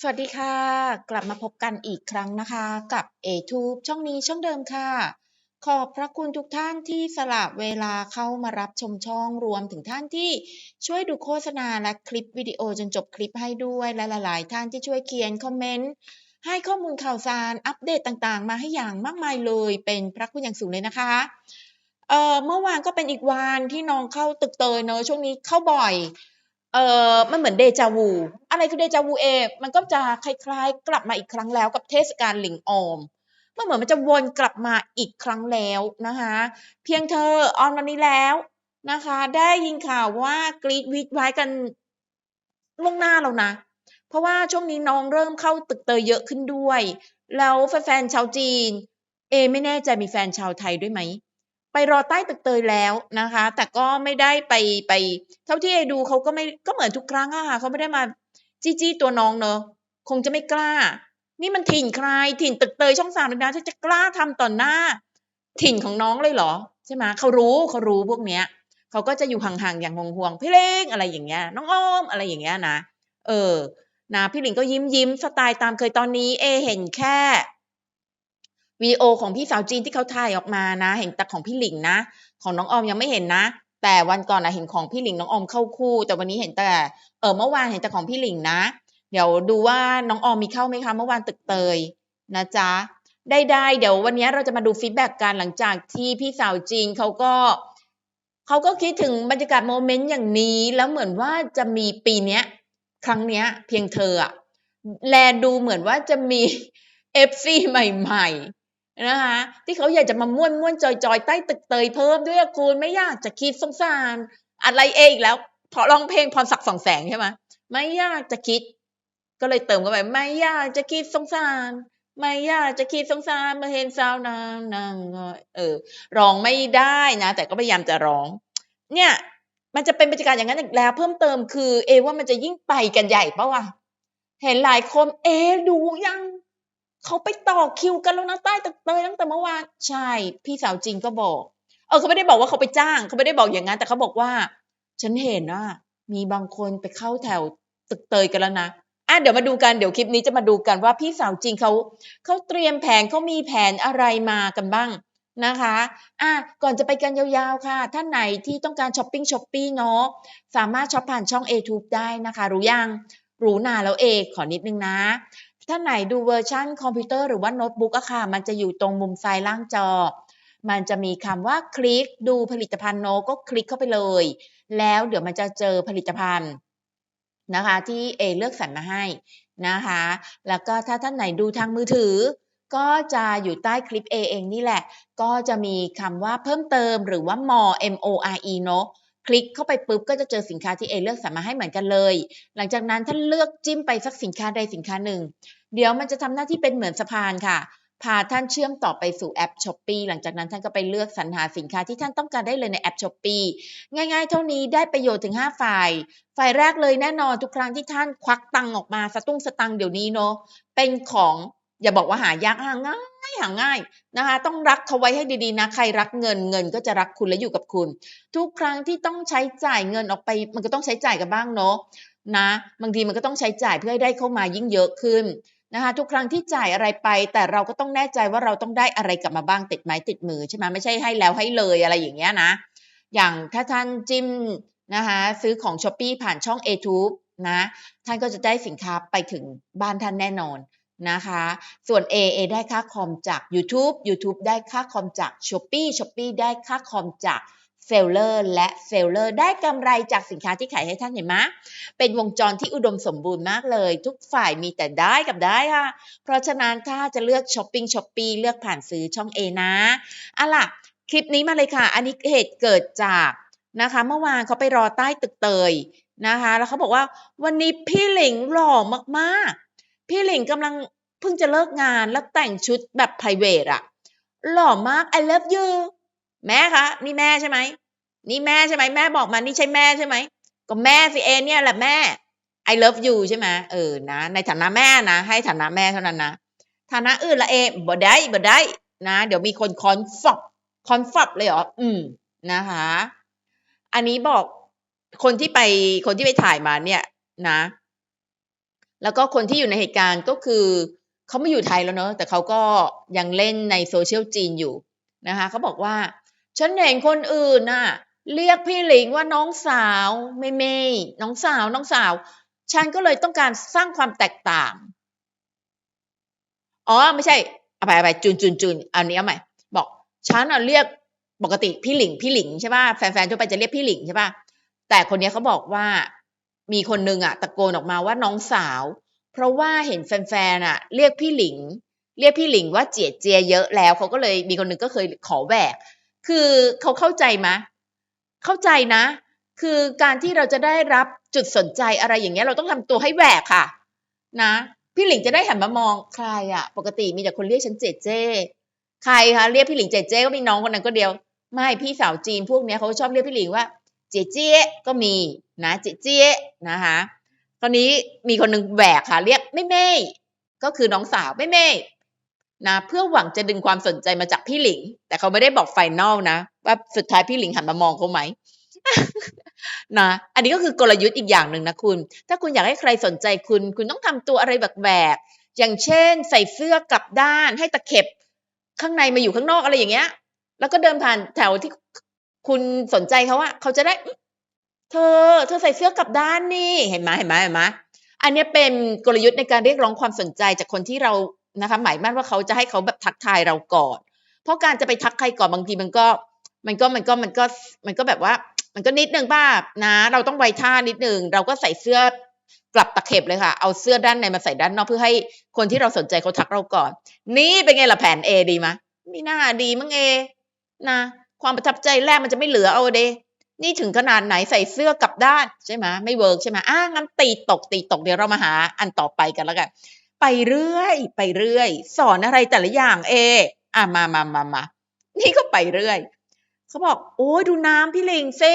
สวัสดีค่ะ กลับมาพบกันอีกครั้งนะคะ กับ a t u b e ช่องนี้ช่องเดิมค่ะ ขอบพระคุณทุกท่านที่สละเวลาเข้ามารับชมช่องรวมถึงท่านที่ช่วยดูโฆษณาและคลิปวิดีโอจนจบคลิปให้ด้วยและหลาย ๆ ท่านที่ช่วยเขียนคอมเมนต์ให้ข้อมูลข่าวสารอัปเดตต่าง ๆ มาให้อย่างมากมายเลย เป็นพระคุณอย่างสูงเลยนะคะเอ่อเมื่อวานก็เป็นอีกวันที่น้องเข้าตึกเตยเนอะช่วงนี้เข้าบ่อย เออมันเหมือนเดจาวู อะไรคือเดจาวูเอมันก็จะคล้ายๆ กลับมาอีกครั้งแล้วกับเทศกาลหลิงออมมันเหมือนมันจะวนกลับมาอีกครั้งแล้วนะคะ เพียงเธอออนวันนี้แล้วนะคะ ได้ยินข่าวว่ากรีดวิดไว้กันล่วงหน้าแล้วนะ เพราะว่าช่วงนี้น้องเริ่มเข้าตึกเตยเยอะขึ้นด้วย แล้วแฟนๆชาวจีน เอไม่แน่ใจมีแฟนชาวไทยด้วยไหม ไปรอใต้ตึกเตยแล้วนะคะ แต่ก็ไม่ได้ไปไป เท่าที่เอดูเขาก็ไม่ก็เหมือนทุกครั้งอะค่ะเขาไม่ได้มาจี้จี้ตัวน้องเนอะคงจะไม่กล้า นี่มันถิ่นใครถิ่นตึกเตยช่องสามเลยนะที่จะกล้าทำต่อหน้า ถิ่นของน้องเลยเหรอ ใช่ไหมเขารู้เขารู้พวกเนี้ยเขาก็จะอยู่ห่างๆอย่างห่วงๆพี่เล้งอะไรอย่างเงี้ย น้องอ้อมอะไรอย่างเงี้ยนะเออนะพี่หลิงก็ยิ้มยิ้มสไตล์ตามเคยตอนนี้ เอเห็นแค่ วิดีโอของพี่สาวจีนที่เขาถ่ายออกมานะ เห็นแต่ของพี่หลิงนะ ของน้องออมยังไม่เห็นนะ แต่วันก่อนนะเห็นของพี่หลิงน้องออมเข้าคู่ แต่วันนี้เห็นแต่เออเมื่อวานเห็นแต่ของพี่หลิงนะ เดี๋ยวดูว่าน้องออมมีเข้าไหมคะ เมื่อวานตึกเตยนะจ๊ะได้ได้เดี๋ยววันนี้เราจะมาดูฟีดแบ็กกันหลังจากที่พี่สาวจีนเขาก็เขาก็คิดถึงบรรยากาศโมเมนต์อย่างนี้ แล้วเหมือนว่าจะมีปีเนี้ย ครั้งเนี้ย เพียงเธออะแลดูเหมือนว่าจะมีเอฟซีใหม่ ๆ นะคะที่เขาอยากจะมาม่วนม่วนจอยจอยใต้ตึกเตยเพิ่มด้วยคุณไม่อยากจะคิดสงสารอะไรเองแล้วพราะร้องเพลงพรศักดิ์สองแสงใช่ไหมไม่อยากจะคิด ก็เลยเติมเข้าไปไม่อยากจะคิดสงสาร ไม่อยากจะคิดสงสารเมื่อเห็นสาวนางนางเออร้องไม่ได้นะ แต่ก็พยายามจะร้อง เนี่ย มันจะเป็นบรรยากาศอย่างนั้นอีกแล้ว เพิ่มเติมคือ เอว่ามันจะยิ่งไปกันใหญ่ปะวะเห็นหลายคนเอดูยัง เขาไปต่อคิวกันแล้วนะใต้ตึกเตยตั้งแต่เมื่อวานใช่ พี่สาวจริงก็บอก เออเขาไม่ได้บอกว่าเขาไปจ้างเขาไม่ได้บอกอย่างนั้นแต่เขาบอกว่า ฉันเห็นว่ามีบางคนไปเข้าแถวตึกเตยกันแล้วนะอะเดี๋ยวมาดูกันเดี๋ยวคลิปนี้จะมาดูกันว่าพี่สาวจริงเขาเขาเตรียมแผนเขามีแผนอะไรมากันบ้างนะคะอะก่อนจะไปกันยาวๆค่ะ ท่านไหนที่ต้องการช้อปปิ้งช้อปปี้เนาะสามารถช็อปผ่านช่อง a t u b e ได้นะคะ รู้ยังรู้นาแล้วเอขอนิดนึงนะ ถ้าไหนดูเวอร์ชันคอมพิวเตอร์หรือว่าโน้ตบุ๊กอะค่ะ มันจะอยู่ตรงมุมซ้ายล่างจอ มันจะมีคำว่าคลิกดูผลิตภัณฑ์โน้ตก็คลิกเข้าไปเลย แล้วเดี๋ยวมันจะเจอผลิตภัณฑ์นะคะที่เอเลือกสรรมาให้นะคะ แล้วก็ถ้าท่านไหนดูทางมือถือ ก็จะอยู่ใต้คลิป A เองนี่แหละ ก็จะมีคำว่าเพิ่มเติมหรือว่า more M O R E เนาะ คลิกเข้าไปปุ๊บก็จะเจอสินค้าที่เอเลือกสรรมาให้เหมือนกันเลย หลังจากนั้นท่านเลือกจิ้มไปสักสินค้าใดสินค้าหนึ่ง เดี๋ยวมันจะทำหน้าที่เป็นเหมือนสะพานค่ะ พาท่านเชื่อมต่อไปสู่แอป s h อ p e e หลังจากนั้นท่านก็ไปเลือกสรรหาสินค้าที่ท่านต้องการได้เลยในแอป s h อ p e e ง่ายๆ เท่านี้ได้ประโยชน์ถึง 5 ฝ่าย ฝ่ายแรกเลยแน่นอนทุกครั้งที่ท่านควักตังออกมาสตุ้งสตังเดี๋ยวนี้เนาะเป็นของ อย่าบอกว่าหายากหาง่ายหาง่ายนะคะ ต้องรักเขาไว้ให้ดีๆนะ ใครรักเงินเงินก็จะรักคุณและอยู่กับคุณ ทุกครั้งที่ต้องใช้จ่ายเงินออกไป มันก็ต้องใช้จ่ายกันบ้างเนาะนะบางทีมันก็ต้องใช้จ่ายเพื่อให้ได้เข้ามายิ่งเยอะขึ้นนะคะทุกครั้งที่จ่ายอะไรไป แต่เราก็ต้องแน่ใจว่าเราต้องได้อะไรกลับมาบ้างติดไม้ติดมือใช่ไหมไม่ใช่ให้แล้วให้เลยอะไรอย่างเงี้ยนะ อย่างถ้าท่านจิ้มนะคะซื้อของ s h อ p e e ผ่านช่อง a t u b e นะท่านก็จะได้สินค้าไปถึงบ้านท่านแน่นอน นะคะ ส่วน A A ได้ค่าคอมจาก YouTube YouTube ได้ค่าคอมจาก s h o p e e Shopee ได้ค่าคอมจากเซลเลอร์และเซลเลอร์ได้กำไรจากสินค้าที่ขายให้ท่านเห็นไหมเป็นวงจรที่อุดมสมบูรณ์มากเลย ทุกฝ่ายมีแต่ได้กับได้ค่ะ เพราะฉะนั้นถ้าจะเลือกช้อปปิ้งช้อปปี้เลือกผ่านซื้อช่อง A นะอะล่ะ คลิปนี้มาเลยค่ะ อันนี้เหตุเกิดจากนะคะ เมื่อวานเขาไปรอใต้ตึกเตยนะคะ แล้วเขาบอกว่าวันนี้พี่หลิงหล่อมากๆ พี่หลิงกำลังเพิ่งจะเลิกงานแล้วแต่งชุดแบบ p r i v a t อะหล่อมาก I love you แม่คะ นี่แม่ใช่ไหม นี่แม่ใช่ไหมแม่บอกมา นี่ใช่แม่ใช่ไหม ก็แม่สิเอเนี่ยแหละแม่ I love you ใช่ไหมเออนะ ในฐานะแม่นะ ให้ฐานะแม่เท่านั้นนะ ฐานะอื่นละเอบ่ได้บ่ได้นะ เดี๋ยวมีคนคอนฟอบคอนฟอบเลยเหรอ อืมนะคะ อันนี้บอกคนที่ไปคนที่ไปถ่ายมาเนี่ยนะ แล้วก็คนที่อยู่ในเหตุการณ์ก็คือเขาไม่อยู่ไทยแล้วเนอะแต่เขาก็ยังเล่นในโซเชียลจีนอยู่นะคะเขาบอกว่า ฉันเห็นคนอื่นน่ะ เรียกพี่หลิงว่าน้องสาวไม่เมย์น้องสาวน้องสาว ฉันก็เลยต้องการสร้างความแตกต่าง อ๋อไม่ใช่เอาไปเอาไปจุนจุนจุนอันนี้เอาใหม่บอกฉันอะเรียกปกติพี่หลิงพี่หลิงใช่ป่ะแฟนๆทั่วไปจะเรียกพี่หลิงใช่ป่ะแต่คนนี้เขาบอกว่า มีคนนึงอะตะโกนออกมาว่าน้องสาว เพราะว่าเห็นแฟนๆอะเรียกพี่หลิง เรียกพี่หลิงว่าเจียเจียเยอะแล้วเขาก็เลยมีคนหนึ่งก็เคยขอแหวก คือเขาเข้าใจไหมเข้าใจนะ คือการที่เราจะได้รับจุดสนใจอะไรอย่างเงี้ยเราต้องทำตัวให้แหวกค่ะ นะ พี่หลิงจะได้หันมามองใครอะปกติมีแต่คนเรียกฉันเจเจใครคะเรียกพี่หลิงเจเจก็มีน้องคนนั้นก็เดียว ไม่พี่สาวจีนพวกเนี้ยเขาชอบเรียกพี่หลิงว่าเจเจก็มี นะเจเจนะคะตอนนี้มีคนหนึ่งแหวกค่ะ เรียกไม่เม่ก็คือน้องสาวไม่เม่นะเพื่อหวังจะดึงความสนใจมาจากพี่หลิง แต่เขาไม่ได้บอกไฟนอลนะ ว่าสุดท้ายพี่หลิงหันมามองเขาไหมนะอันนี้ก็คือกลยุทธ์อีกอย่างหนึ่งนะคุณ ถ้าคุณอยากให้ใครสนใจคุณ คุณต้องทำตัวอะไรแบบแบบอย่างเช่น ใส่เสื้อกลับด้านให้ตะเข็บ ข้างในมาอยู่ข้างนอกอะไรอย่างเงี้ย แล้วก็เดินผ่านแถวที่คุณสนใจเขาอะเขาจะได้ เธอ เธอใส่เสื้อกลับด้านนี่ เห็นไหมเห็นไหมเห็นไหมอันนี้เป็นกลยุทธ์ในการเรียกร้องความสนใจจากคนที่เรานะคะหมายมั่นว่าเขาจะให้เขาแบบทักทายเราก่อน เพราะการจะไปทักใครก่อนบางทีมันก็ มันก็มันก็มันก็มันก็แบบว่า มันก็นิดนึงป้านะ เราต้องไวท่านิดนึง เราก็ใส่เสื้อกลับตะเข็บเลยค่ะ เอาเสื้อด้านในมาใส่ด้านนอกเพื่อให้คนที่เราสนใจเขาทักเราก่อน นี่เป็นไงล่ะแผน A ดีมะไม่น่าดีมั้งเอนะความประทับใจแรกมันจะไม่เหลือเอาเด นี่ถึงขนาดไหนใส่เสื้อกลับด้านใช่ไหมไม่เวิร์กใช่ไหมอ้างั้นตีตกตีตกเดี๋ยวเรามาหาอันต่อไปกันแล้วกัน ไปเรื่อย ไปเรื่อย สอนอะไรแต่ละอย่างเออะมามามามานี่ก็ไปเรื่อยเขาบอก โอ้ยดูน้ำพี่ลิงซิ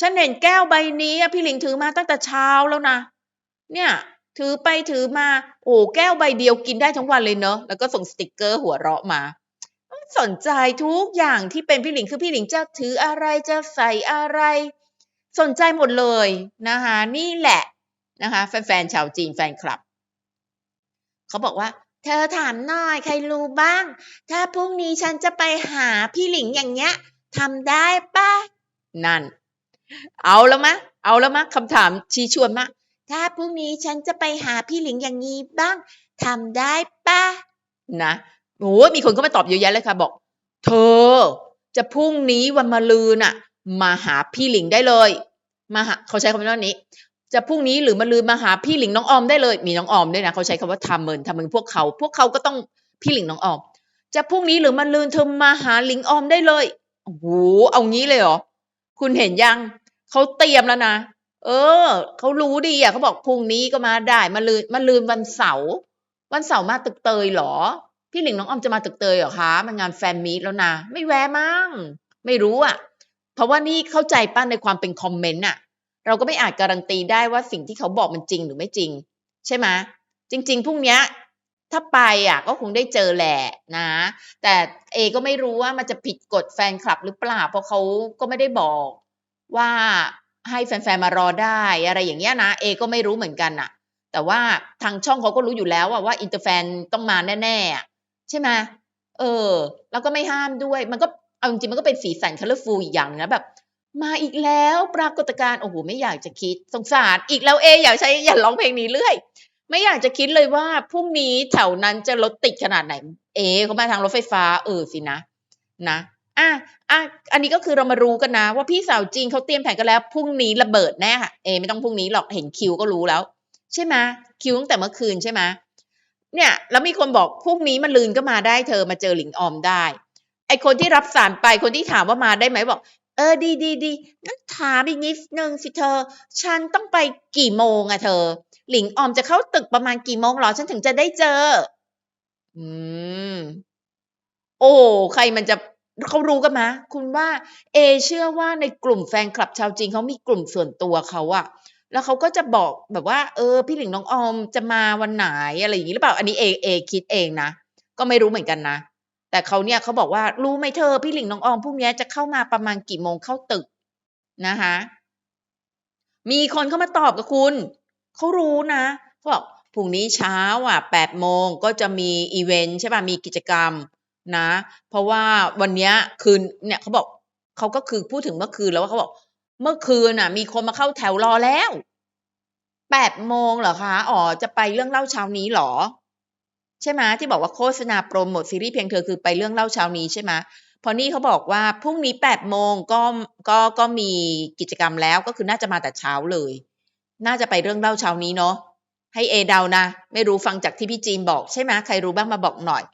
ฉันเห็นแก้วใบนี้พี่ลิงถือมาตั้งแต่เช้าแล้วนะเนี่ย ถือไปถือมา โอ้แก้วใบเดียวกินได้ทั้งวันเลยเนอะแล้วก็ส่งสติกเกอร์หัวเราะมา สนใจทุกอย่างที่เป็นพี่หลิงคือพี่หลิงจะถืออะไรจะใส่อะไร สนใจหมดเลยนะคะนี่แหละนะคะแฟนๆชาวจีนแฟนคลับเขาบอกว่า เธอถามหน่อยใครรู้บ้าง ถ้าพรุ่งนี้ฉันจะไปหาพี่หลิงอย่างเงี้ยทำได้ปะนั่น เอาแล้วมะ เอาแล้วมะคำถามชี้ชวนมะถ้าพรุ่งนี้ฉันจะไปหาพี่หลิงอย่างนี้บ้างทำได้ปะนะ โอ้มีคนก็มาตอบเยอะแยะเลยค่ะบอก เธอ จะพรุ่งนี้วันมะรืนน่ะมาหาพี่หลิงได้เลย มาหาเขาใช้คำว่านี้ จะพรุ่งนี้หรือมาลืนมาหาพี่หลิงน้องออมได้เลย มีน้องออมด้วยนะเขาใช้คำว่าทำเมินทำเมินพวกเขา พวกเขาก็ต้องพี่หลิงน้องออม จะพรุ่งนี้หรือมาลืนเธอมาหาหลิงออมได้เลยโอ้โหเอางี้เลยเหรอคุณเห็นยังเขาเตรียมแล้วนะเออเขารู้ดีอะเขาบอกพรุ่งนี้ก็มาได้มาลืนมาลืนวันเสาร์วันเสาร์มาตึกเตยเหรอ พี่หลิงน้องออมจะมาตึกเตยเหรอคะมันงานแฟนมีตแล้วนะ ไม่แวะมั้งไม่รู้อะเพราะว่านี่เข้าใจป้าในความเป็นคอมเมนต์อะเราก็ไม่อาจการันตีได้ว่าสิ่งที่เขาบอกมันจริงหรือไม่จริง ใช่ไหมจริง ๆพรุ่งนี้ถ้าไปอะก็คงได้เจอแหละนะ แต่เอก็ไม่รู้ว่ามันจะผิดกฎแฟนคลับหรือเปล่าเพราะเขาก็ไม่ได้บอกว่าให้แฟนๆมารอได้อะไรอย่างเงี้ยนะเอก็ไม่รู้เหมือนกันน่ะ แต่ว่าทางช่องเขาก็รู้อยู่แล้วว่าอินเตอร์แฟนต้องมาแน่ๆ ใช่ไหมเออ แล้วก็ไม่ห้ามด้วย มันก็เอาจริงๆมันก็เป็นสีสันคัลเลอร์ฟูลอีกอย่างนึงนะแบบ มาอีกแล้วปรากฏการณ์โอ้โหไม่อยากจะคิดสงสารอีกแล้วเอ อยากใช้อย่าร้องเพลงนี้เรื่อย ไม่อยากจะคิดเลยว่าพรุ่งนี้แถวนั้นจะรถติดขนาดไหน เอเขามาทางรถไฟฟ้า เออสินะ นะอะอะอันนี้ก็คือเรามารู้กันนะ ว่าพี่สาวจีนเขาเตรียมแผนกันแล้วพรุ่งนี้ระเบิดแน่ค่ะเอ ไม่ต้องพรุ่งนี้หรอกเห็นคิวก็รู้แล้ว ใช่ไหมคิวตั้งแต่เมื่อคืนใช่ไหม เนี่ยแล้วมีคนบอกพรุ่งนี้มันลืนก็มาได้เธอมาเจอหลิงออมได้ ไอคนที่รับสารไปคนที่ถามว่ามาได้ไหมบอก เออดีดีดีงั้นถามอีกนิดนึงสิเธอ ฉันต้องไปกี่โมงอะเธอ หลิงออมจะเข้าตึกประมาณกี่โมงหรอฉันถึงจะได้เจอ อืม โอ้ใครมันจะเขารู้กันไหมคุณว่า เอเชื่อว่าในกลุ่มแฟนคลับชาวจีนเขามีกลุ่มส่วนตัวเขาอะ แล้วเขาก็จะบอกแบบว่า เออ พี่หลิงน้องออมจะมาวันไหนอะไรอย่างนี้หรือเปล่า อันนี้เอเอคิดเองนะ ก็ไม่รู้เหมือนกันนะ แต่เขาเนี่ยเขาบอกว่ารู้ไหมเธอ พี่หลิงน้องออมพรุ่งนี้จะเข้ามาประมาณกี่โมงเข้าตึกนะคะมีคนเข้ามาตอบกับคุณ เขารู้นะเขาบอกพรุ่งนี้เช้าอะแปดโมงก็จะมีอีเวนต์ใช่ป่ะ มีกิจกรรมนะ เพราะว่าวันเนี้ยคืนเนี่ยเขาบอกเขาก็คือพูดถึงเมื่อคืนแล้วว่าเขาบอก เมื่อคืนน่ะ มีคนมาเข้าแถวรอแล้วแปดโมงเหรอคะ อ๋อ จะไปเรื่องเล่าเช้านี้หรอ ใช่ไหมที่บอกว่าโฆษณาโปรโมทซีรีส์เพียงเธอคือไปเรื่องเล่าเช้านี้ใช่ไหมพอนี่เขาบอกว่าพรุ่งนี้แปดโมงก็ก็ก็มีกิจกรรมแล้วก็คือน่าจะมาแต่เช้าเลย น่าจะไปเรื่องเล่าเช้านี้เนาะให้เอเดานะ ไม่รู้ฟังจากที่พี่จีนบอกใช่ไหมใครรู้บ้างมาบอกหน่อย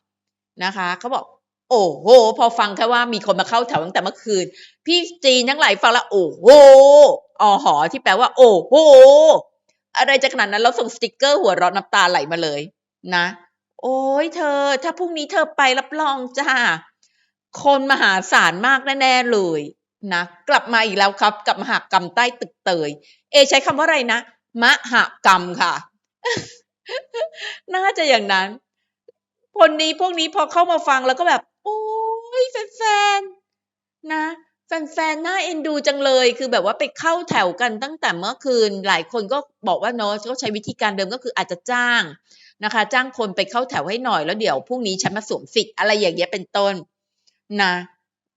นะคะเขาบอก โอ้โห พอฟังแค่ว่ามีคนมาเข้าแถวตั้งแต่เมื่อคืน พี่จีนทั้งหลายฟังแล้วโอ้โหอ๋อหอที่แปลว่า โอ้โห อะไรจะขนาดนั้นแล้วส่งสติกเกอร์หัวเราะน้ำตาไหลมาเลย นะ โอ้ยเธอ ถ้าพรุ่งนี้เธอไปรับรองจ้า คนมหาศาลมากแน่ๆเลยนะกลับมาอีกแล้วครับ กับมหากรรมใต้ตึกเตย เอ ใช้คำว่าอะไรนะ มหากรรมค่ะ น่าจะอย่างนั้นคนนี้พวกนี้พอเข้ามาฟังแล้วก็แบบ โอ้ยแฟนๆ นะแฟนๆ น่าเอ็นดูจังเลย คือแบบว่าไปเข้าแถวกันตั้งแต่เมื่อคืน หลายคนก็บอกว่าเนาะก็ใช้วิธีการเดิมก็คืออาจจะจ้างนะคะ จ้างคนไปเข้าแถวให้หน่อยแล้วเดี๋ยวพรุ่งนี้ฉันมาสวมสิทธิ์อะไรอย่างเงี้ยเป็นต้นนะ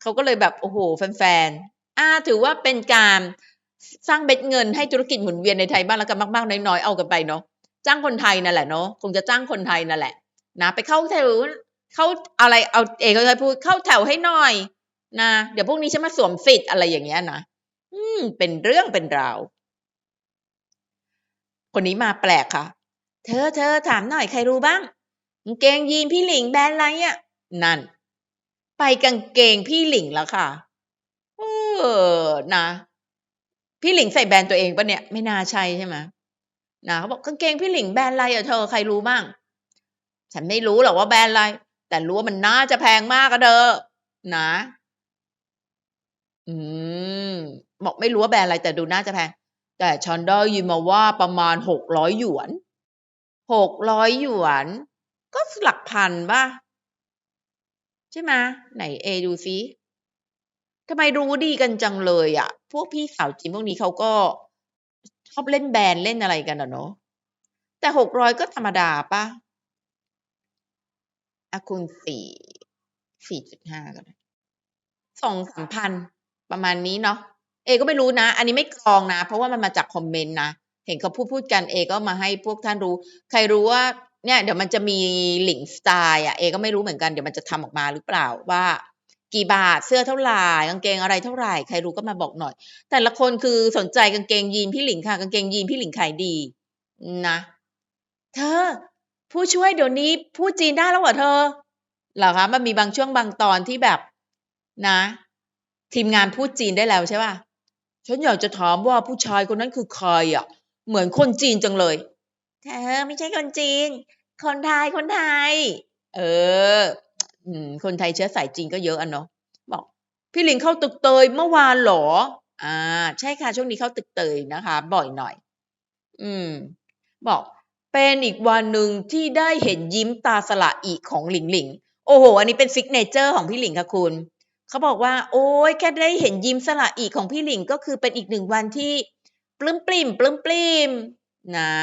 เขาก็เลยแบบโอ้โหแฟนๆ อ่าถือว่าเป็นการสร้างเบ็ดเงินให้ธุรกิจหมุนเวียนในไทยบ้างแล้วกันมากๆ น้อยๆ เอากันไปเนาะ จ้างคนไทยนั่นแหละเนาะ คงจะจ้างคนไทยนั่นแหละนะไปเข้าแถว เข้าอะไรเอาเอกเขาจะพูดเข้าแถวให้หน่อยนะเดี๋ยวพรุ่งนี้ฉันมาสวมสิทธิ์อะไรอย่างเงี้ยนะอืม เป็นเรื่องเป็นราวคนนี้มาแปลกค่ะ เธอเธอถามหน่อยใครรู้บ้างกางเกงยีนพี่หลิงแบรนด์อะไรอะนั่น ไปกางเกงพี่หลิงแล้วค่ะเออนะ พี่หลิงใส่แบรนด์ตัวเองปะเนี่ย ไม่น่าใช่ใช่ไหมนะเขาบอกกางเกงพี่หลิงแบรนด์อะไรอะเธอใครรู้บ้าง ฉันไม่รู้หรอกว่าแบรนด์อะไร แต่รู้ว่ามันน่าจะแพงมากอะเธอนะ อืมบอกไม่รู้ว่าแบรนด์อะไรแต่ดูน่าจะแพง แต่ฉันด้ยินมาว่าประมาณหกร้อยหยวนหกร้อยหยวน ก็หลักพันป่ะ ใช่ไหมไหนเอดูซิทำไมรู้ดีกันจังเลยอะ่ะ พวกพี่สาวจีนพวกนี้เขาก็ชอบเล่นแบรนด์เล่นอะไรกันอะเนาะแต่หกร้อยก็ธรรมดาป่ะ อะคูณสี่สี่จุดห้าก็ได้สองสามพันประมาณนี้เนาะเอก็ไม่รู้นะ อันนี้ไม่กรองนะ เพราะว่ามันมาจากคอมเมนต์นะ เห็นเขาพูดพูดกันเอก็มาให้พวกท่านรู้ ใครรู้ว่าเนี่ยเดี๋ยวมันจะมีหลิงสไตล์อะเอก็ไม่รู้เหมือนกันเดี๋ยวมันจะทำออกมาหรือเปล่าว่า กี่บาทเสื้อเท่าไหร่กางเกงอะไรเท่าไหร่ใครรู้ก็มาบอกหน่อย แต่ละคนคือสนใจกางเกงยีนพี่หลิงค่ะกางเกงยีนพี่หลิงขายดี นะ เธอ ผู้ช่วยเดี๋ยวนี้พูดจีนได้แล้วเหรอเธอเหรอคะมันมีบางช่วงบางตอนที่แบบนะ ทีมงานพูดจีนได้แล้วใช่ป่ะฉันอยากจะถามว่าผู้ชายคนนั้นคือใครอะ เหมือนคนจีนจังเลยเธอไม่ใช่คนจีน คนไทยคนไทย เอออืมคนไทยเชื้อสายจีนก็เยอะอะเนาะบอก พี่หลิงเข้าตึกเตยเมื่อวานเหรอ อ่า ใช่ค่ะช่วงนี้เข้าตึกเตยนะคะ บ่อยหน่อย อืม บอก เป็นอีกวันหนึ่งที่ได้เห็นยิ้มตาสละอีกของหลิงหลิง โอ้โห อันนี้เป็นซิกเนเจอร์ของพี่หลิงค่ะคุณ เขาบอกว่า โอ้ยแค่ได้เห็นยิ้มสละอีกของพี่หลิงก็คือเป็นอีกหนึ่งวันที่ปลื้มปลิ่มปลื้มปลิ่มนะ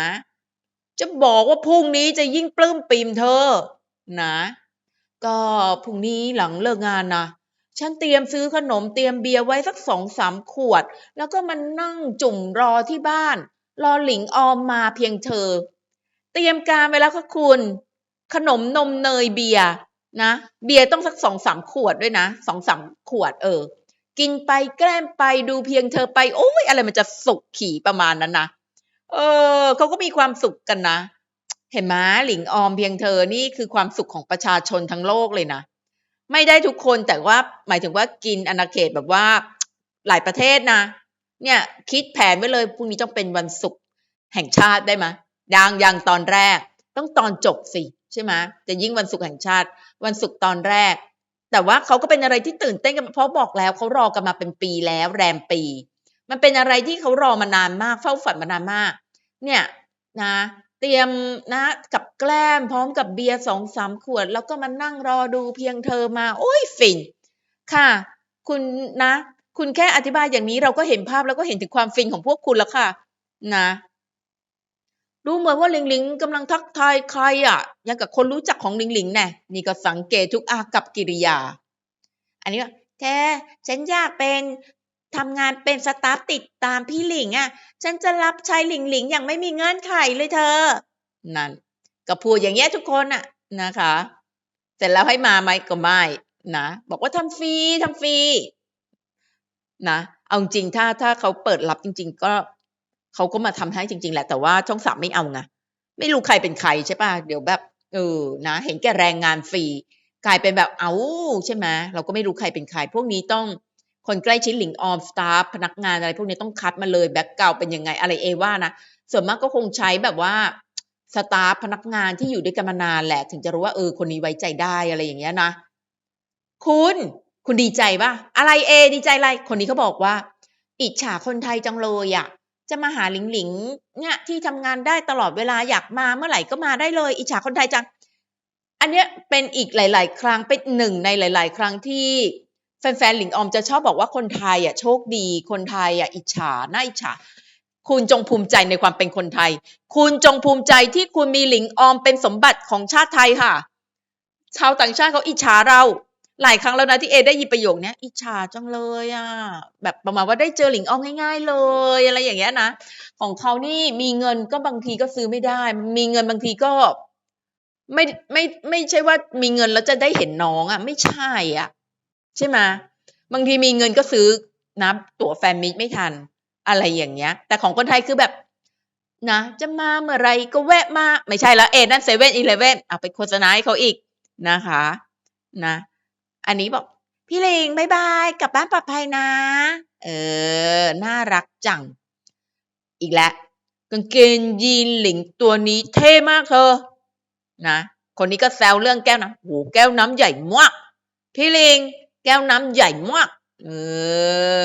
จะบอกว่าพรุ่งนี้จะยิ่งปลื้มปริ่มเธอ นะ ก็พรุ่งนี้หลังเลิกงานนะฉันเตรียมซื้อขนมเตรียมเบียร์ไว้สักสองสามขวด แล้วก็มานั่งจุ่มรอที่บ้าน รอหลิงออมมาเพียงเธอ เตรียมการไว้แล้วค่ะคุณ ขนมนมเนยเบียร์นะ เบียร์ต้องสักสองสามขวดด้วยนะสองสามขวดเออ กินไปแกล้มไปดูเพียงเธอไปโอ้ยอะไรมันจะสุขขี่ประมาณนั้นนะเออเขาก็มีความสุขกันนะ เห็นไหมหลิงออมเพียงเธอนี่คือความสุขของประชาชนทั้งโลกเลยนะไม่ได้ทุกคนแต่ว่าหมายถึงว่ากินอนาเขตแบบว่าหลายประเทศนะ เนี่ยคิดแผนไว้เลยพรุ่งนี้ต้องเป็นวันศุกร์แห่งชาติได้ไหม ยังยังตอนแรก ต้องตอนจบสิใช่ไหมจะยิ่งวันศุกร์แห่งชาติ วันศุกร์ตอนแรก แต่ว่าเขาก็เป็นอะไรที่ตื่นเต้นกันเพราะบอกแล้วเขารอกันมาเป็นปีแล้ว แรมปี มันเป็นอะไรที่เขารอมานานมาก เฝ้าฝันมานานมาก เนี่ยนะ เตรียมนะกับแกล้มพร้อมกับเบียร์สองสามขวด แล้วก็มานั่งรอดูเพียงเธอมา โอ้ยฟินค่ะ คุณนะ คุณแค่อธิบายอย่างนี้เราก็เห็นภาพแล้วก็เห็นถึงความฟินของพวกคุณแล้วค่ะ นะ ดูเหมือนว่าหลิงหลิงกำลังทักทายใครอะ ยังกับคนรู้จักของหลิงหลิงแน่นี่ก็สังเกตทุกอากับกิริยา อันนี้ว่าแกฉันอยากเป็นทำงานเป็นสตาฟติดตามพี่หลิงอะ ฉันจะรับใช้หลิงหลิงอย่างไม่มีเงื่อนไขเลยเธอ นั่นก็พูดอย่างเงี้ยทุกคนอะนะคะ เสร็จแล้วให้มาไหมก็ไม่นะบอกว่าทำฟรีทำฟรีนะเอาจริงถ้าถ้าเขาเปิดรับจริง ๆ ก็ เขาก็มาทำให้จริง ๆ แหละ แต่ว่าช่องสามไม่เอาไงไม่รู้ใครเป็นใครใช่ป่ะเดี๋ยวแบบเออนะ เห็นแก่แรงงานฟรีกลายเป็นแบบเอาใช่ไหมเราก็ไม่รู้ใครเป็นใคร พวกนี้ต้องคนใกล้ชิดหลิงออมสตาฟพนักงานอะไร พวกนี้ต้องคัดมาเลยแบ็กเก่าเป็นยังไงอะไรเอว่านะส่วนมากก็คงใช้แบบว่าสตาฟพนักงานที่อยู่ด้วยกันมานานแหละ ถึงจะรู้ว่าเออคนนี้ไว้ใจได้อะไรอย่างเงี้ยนะคุณคุณดีใจปะอะไรเอ ดีใจอะไร คนนี้เขาบอกว่า อิจฉาคนไทยจังเลยอะ จะมาหาหลิงหลิงเนี่ยที่ทำงานได้ตลอดเวลาอยากมาเมื่อไหร่ก็มาได้เลย อิจฉาคนไทยจัง อันเนี้ยเป็นอีกหลาย ๆ ครั้งเป็นหนึ่งในหลาย ๆ ครั้งที่แฟนๆหลิงออมจะชอบบอกว่าคนไทยอะโชคดี คนไทยอะอิจฉาน่าอิจฉาคุณจงภูมิใจในความเป็นคนไทย คุณจงภูมิใจที่คุณมีหลิงออมเป็นสมบัติของชาติไทยค่ะ ชาวต่างชาติเขาอิจฉาเรา หลายครั้งแล้วนะที่เอได้ยินประโยคเนี้ยอิจฉาจังเลยอะแบบประมาณว่าได้เจอหลิงออมง่าย ๆ เลยอะไรอย่างเงี้ยนะของเขานี่มีเงินก็บางทีก็ซื้อไม่ได้ มีเงินบางทีก็ไม่ไม่ไม่ใช่ว่ามีเงินแล้วจะได้เห็นน้องอะ ไม่ใช่อะ ใช่ไหมบางทีมีเงินก็ซื้อนะตั๋วแฟนมิตไม่ทัน อะไรอย่างเงี้ย แต่ของคนไทยคือแบบนะ จะมาเมื่อไรก็แวะมา ไม่ใช่แล้วเอ็นั่นเซเว่นอีเลเว่นเอาไปโฆษณาให้เขาอีกนะคะ นะ อันนี้บอก พี่เลงบายบายกลับบ้านปลอดภัยนะ เออ น่ารักจัง อีกแล้วกางเกงยีนหลิงตัวนี้เท่มากเธอ นะ คนนี้ก็แซวเรื่องแก้วน้ำโหแก้วน้ำใหญ่มากพี่ลิงแก้วน้ำใหญ่มากเอ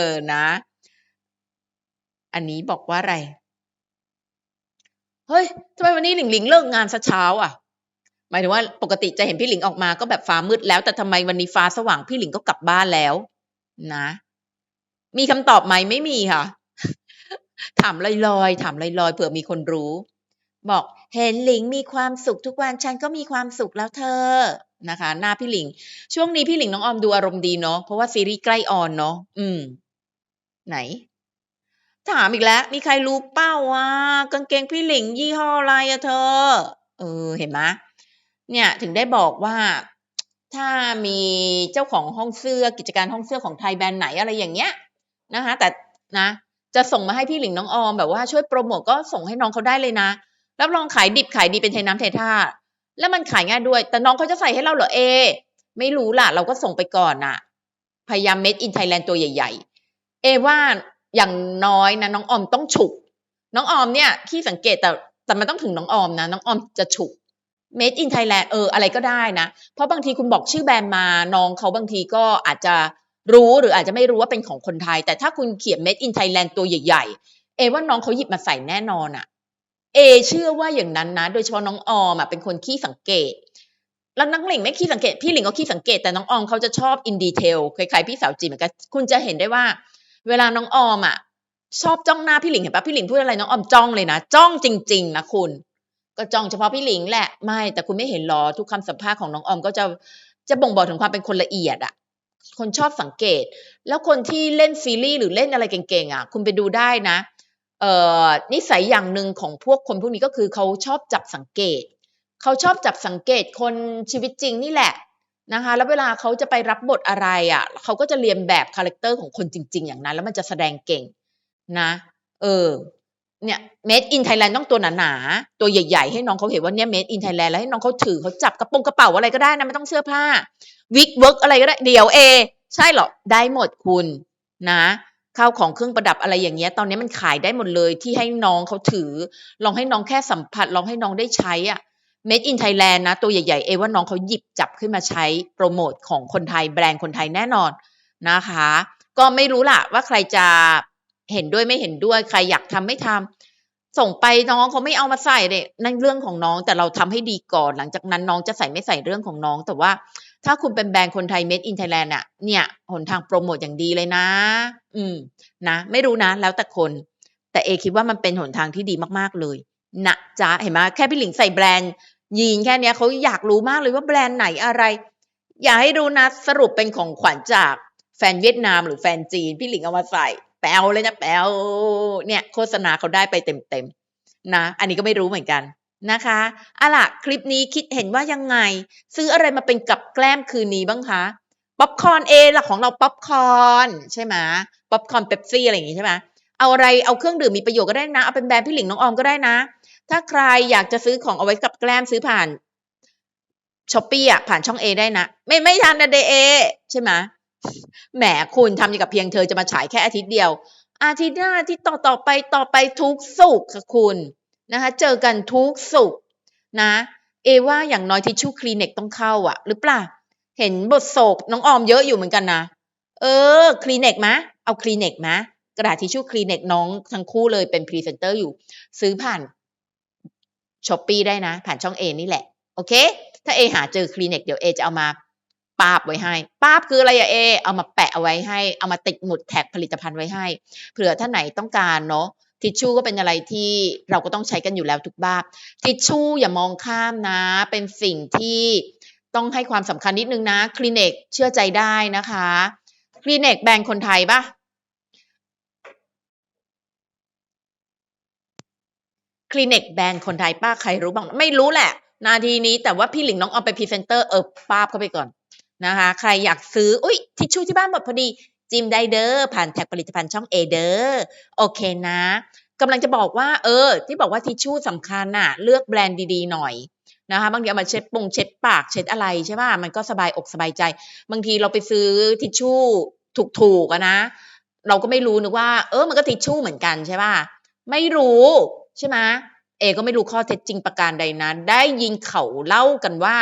อ นะ อันนี้บอกว่าอะไร เฮ้ยทำไมวันนี้หลิงหลิงเลิกงานซะเช้า อะ หมายถึงว่าปกติจะเห็นพี่หลิงออกมาก็แบบฟ้ามืดแล้ว แต่ทำไมวันนี้ฟ้าสว่างพี่หลิงก็กลับบ้านแล้ว นะ มีคำตอบไหมไม่มีค่ะ ถามลอยๆถามลอยๆเผื่อมีคนรู้ บอกเห็นหลิงมีความสุขทุกวันฉันก็มีความสุขแล้วเธอนะคะ หน้าพี่หลิง ช่วงนี้พี่หลิงน้องออมดูอารมณ์ดีเนาะเพราะว่าซีรีส์ใกล้ออนเนาะอืม ไหน ถามอีกแล้ว มีใครรู้เป้าว่ากางเกงพี่หลิงยี่ห้ออะไรอะเธอ เออ เห็นไหม เนี่ยถึงได้บอกว่าถ้ามีเจ้าของห้องเสื้อกิจการห้องเสื้อของไทยแบรนด์ไหนอะไรอย่างเงี้ยนะคะ แต่นะจะส่งมาให้พี่หลิงน้องออมแบบว่าช่วยโปรโมทก็ส่งให้น้องเขาได้เลยนะรับรองขายดิบขายดีเป็นเทน้ำเทท่า แล้วมันขายง่ายด้วย แต่น้องเขาจะใส่ให้เราเหรอเอ ไม่รู้ล่ะ เราก็ส่งไปก่อนน่ะ พยายาม made in Thailand ตัวใหญ่ ๆ เอว่าอย่างน้อยนะน้องออมต้องฉุก น้องออมเนี่ยขี้สังเกตแต่แต่มันต้องถึงน้องออมนะน้องออมจะฉุก made in Thailand เอออะไรก็ได้นะ เพราะบางทีคุณบอกชื่อแบรนด์มาน้องเขาบางทีก็อาจจะรู้หรืออาจจะไม่รู้ว่าเป็นของคนไทย แต่ถ้าคุณเขียน made in Thailand ตัวใหญ่ ๆ เอว่าน้องเขาหยิบมาใส่แน่นอนอะเอเชื่อว่าอย่างนั้นนะ โดยเฉพาะน้องออมอะเป็นคนขี้สังเกต แล้วนักหลิงไม่ขี้สังเกต พี่หลิงก็ขี้สังเกตแต่น้องออมเขาจะชอบอินดีเทลคล้ายๆพี่สาวจีนเหมือนกันคุณจะเห็นได้ว่า เวลาน้องออมอะชอบจ้องหน้าพี่หลิงเห็นปะพี่หลิงพูดอะไรน้องออมจ้องเลยนะ จ้องจริง ๆ นะคุณ ก็จ้องเฉพาะพี่หลิงแหละไม่แต่คุณไม่เห็นหรอทุกคำสัมภาษณ์ของน้องออมก็จะจะบ่งบอกถึงความเป็นคนละเอียดอะคนชอบสังเกต แล้วคนที่เล่นซีรีส์หรือเล่นอะไรเก่งๆอะคุณไปดูได้นะเอ่อนิสัยอย่างหนึ่งของพวกคนพวกนี้ก็คือเขาชอบจับสังเกตเขาชอบจับสังเกตคนชีวิตจริงนี่แหละนะคะ แล้วเวลาเขาจะไปรับบทอะไรอะ่ะเขาก็จะเรียนแบบคาแรคเตอร์ของคนจริง ๆ อย่างนั้น แล้วมันจะแสดงเก่งนะ เออ เนี่ย made in Thailand ต้องตัวหนาๆ ตัวใหญ่ๆ ให้น้องเขาเห็นว่าเนี่ย made in Thailand แล้วให้น้องเขาถือเขาจับกระโปรงกระเป๋าอะไรก็ได้นะไม่ต้องเสื้อผ้าวิกเวิร์กอะไรก็ได้ เดี๋ยวเอ ใช่เหรอ ได้หมดคุณนะข้าวของเครื่องประดับอะไรอย่างเงี้ย ตอนนี้มันขายได้หมดเลยที่ให้น้องเขาถือ ลองให้น้องแค่สัมผัส ลองให้น้องได้ใช้อะ made in Thailand นะ ตัวใหญ่ๆ เอว่าน้องเขาหยิบจับขึ้นมาใช้โปรโมทของคนไทยแบรนด์คนไทยแน่นอนนะคะ ก็ไม่รู้ล่ะว่าใครจะ เห็นด้วยไม่เห็นด้วยใครอยากทำไม่ทำส่งไปน้องเขาไม่เอามาใส่เลยนั่นเรื่องของน้องแต่เราทำให้ดีก่อน หลังจากนั้นน้องจะใส่ไม่ใส่เรื่องของน้อง แต่ว่าถ้าคุณเป็นแบรนด์คนไทย made in Thailand อะเนี่ยหนทางโปรโมทอย่างดีเลยนะ อืม นะ ไม่รู้นะ แล้วแต่คน แต่เอคิดว่ามันเป็นหนทางที่ดีมากๆเลยนะจ๊ะเห็นไหมแค่พี่หลิงใส่แบรนด์ยีนแค่เนี้ยเขาอยากรู้มากเลยว่าแบรนด์ไหนอะไร อย่าให้ดูนะสรุปเป็นของขวัญจากแฟนเวียดนามหรือแฟนจีน พี่หลิงเอามาใส่ แปลวเลยนะแปลวเนี่ยโฆษณาเขาได้ไปเต็มๆนะ อันนี้ก็ไม่รู้เหมือนกันนะคะอะล่ะคลิปนี้คิดเห็นว่ายังไง ซื้ออะไรมาเป็นกับแกล้มคืนนี้บ้างคะป๊อปคอร์นเอละของเราป๊อปคอร์นใช่ไหมป๊อปคอร์นเป๊ปซี่อะไรอย่างงี้ใช่ไหมเอาอะไรเอาเครื่องดื่มมีประโยชน์ก็ได้นะ เอาเป็นแบรนด์พี่หลิงน้องออมก็ได้นะ ถ้าใครอยากจะซื้อของเอาไว้กับแกล้มซื้อผ่านช้อปปี้อะผ่านช่องเอได้นะ ไม่ไม่ทันนะเดเอใช่ไหม แหมคุณทำอย่างกับเพียงเธอจะมาฉายแค่อาทิตย์เดียว อาทิตย์หน้าที่ต่อต่อไปต่อไปทุกสุกร์ค่ะคุณนะคะเจอกันทุกสุกร์นะ เอว่าอย่างน้อยทิชชู่คลีน็กต้องเข้าอะหรือเปล่าเห็นบทโศกน้องออมเยอะอยู่เหมือนกันนะเออคลีน็กมะเอาคลีน็กมะกระดาษทิชชู่คลีน็กน้องทั้งคู่เลยเป็นพรีเซนเตอร์อยู่ ซื้อผ่านช้อปปีได้นะ ผ่านช่องเอนี่แหละ โอเค ถ้าเอหาเจอคลีน็กเดี๋ยวเอจะเอามา ปาบไว้ให้ปาบคืออะไรอะเอ เอามาแปะเอาไว้ให้ เอามาติดหมุดแท็กผลิตภัณฑ์ไว้ให้ เผื่อท่านไหนต้องการเนาะทิชชู่ก็เป็นอะไรที่เราก็ต้องใช้กันอยู่แล้วทุกบ้านทิชชู่อย่ามองข้ามนะ เป็นสิ่งที่ต้องให้ความสำคัญนิดนึงนะ คลินิกเชื่อใจได้นะคะ คลินิกแบรนด์คนไทยปะคลินิกแบรนด์คนไทยป้าใครรู้บ้าง ไม่รู้แหละ นาทีนี้แต่ว่าพี่หลิงน้องออมไปพรีเซนเตอร์เออป้าบเข้าไปก่อน นะคะ ใครอยากซื้อ อุ้ยทิชชู่ที่บ้านหมดพอดี จิมได้เด้อผ่านแท็กผลิตภัณฑ์ช่องเอเดอร์โอเคนะกำลังจะบอกว่า เออ ที่บอกว่าทิชชู่สำคัญน่ะ เลือกแบรนด์ดีๆหน่อยนะคะบางทีเอามาเช็ดปงเช็ดปากเช็ดอะไรใช่ป่ะมันก็สบายอกสบายใจ บางทีเราไปซื้อทิชชู่ถูกๆนะ เราก็ไม่รู้นึกว่า เออมันก็ทิชชู่เหมือนกันใช่ป่ะไม่รู้ใช่ไหมเอก็ไม่รู้ข้อเท็จจริงประการใดนะได้ยินเขาเล่ากันว่า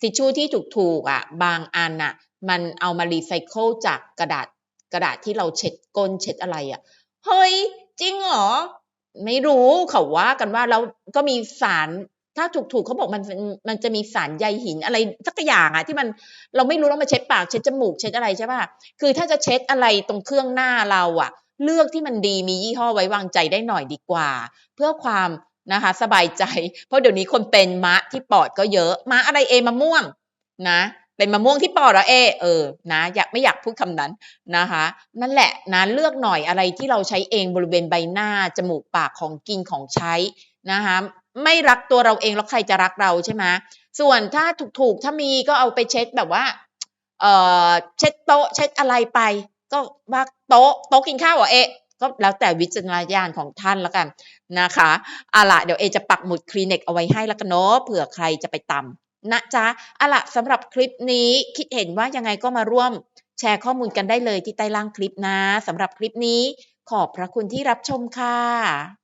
ทิชชู่ที่ถูกๆอะบางอันอะ มันเอามารีไซเคิลจากกระดาษกระดาษที่เราเช็ดก้นเช็ดอะไรอะเฮ้ยจริงเหรอไม่รู้เขาว่ากันว่าแล้วก็มีสารถ้าถูกๆเขาบอกมันมันจะมีสารใยหินอะไรสักอย่างอะที่มันเราไม่รู้แล้วมาเช็ดปากเช็ดจมูกเช็ดอะไรใช่ป่ะคือถ้าจะเช็ดอะไรตรงเครื่องหน้าเราอะเลือกที่มันดีมียี่ห้อไว้วางใจได้หน่อยดีกว่า เพื่อความ นะคะ สบายใจ เพราะเดี๋ยวนี้คนเป็นมะที่ปอดก็เยอะมะอะไรเอมะม่วงนะเป็นมะม่วงที่ปอดเหรอเอเออนะอยากไม่อยากพูดคำนั้นนะคะ นั่นแหละนะเลือกหน่อยอะไรที่เราใช้เองบริเวณใบหน้า จมูกปากของกินของใช้นะคะไม่รักตัวเราเองแล้วใครจะรักเราใช่ไหมส่วนถ้าถูกๆถ้ามีก็เอาไปเช็ดแบบว่าเออเช็ดโต๊ะเช็ดอะไรไป ก็ว่าโต๊ะโต๊ะกินข้าวเหรอเอ ก็แล้วแต่วิจารณญาณของท่านแล้วกันนะคะอาละเดี๋ยวเอจะปักหมุดคลินิกเอาไว้ให้แล้วกันเนาะเผื่อใครจะไปตำนะจ๊ะอาละสำหรับคลิปนี้คิดเห็นว่ายังไงก็มาร่วมแชร์ข้อมูลกันได้เลยที่ใต้ล่างคลิปนะสำหรับคลิปนี้ขอบพระคุณที่รับชมค่ะ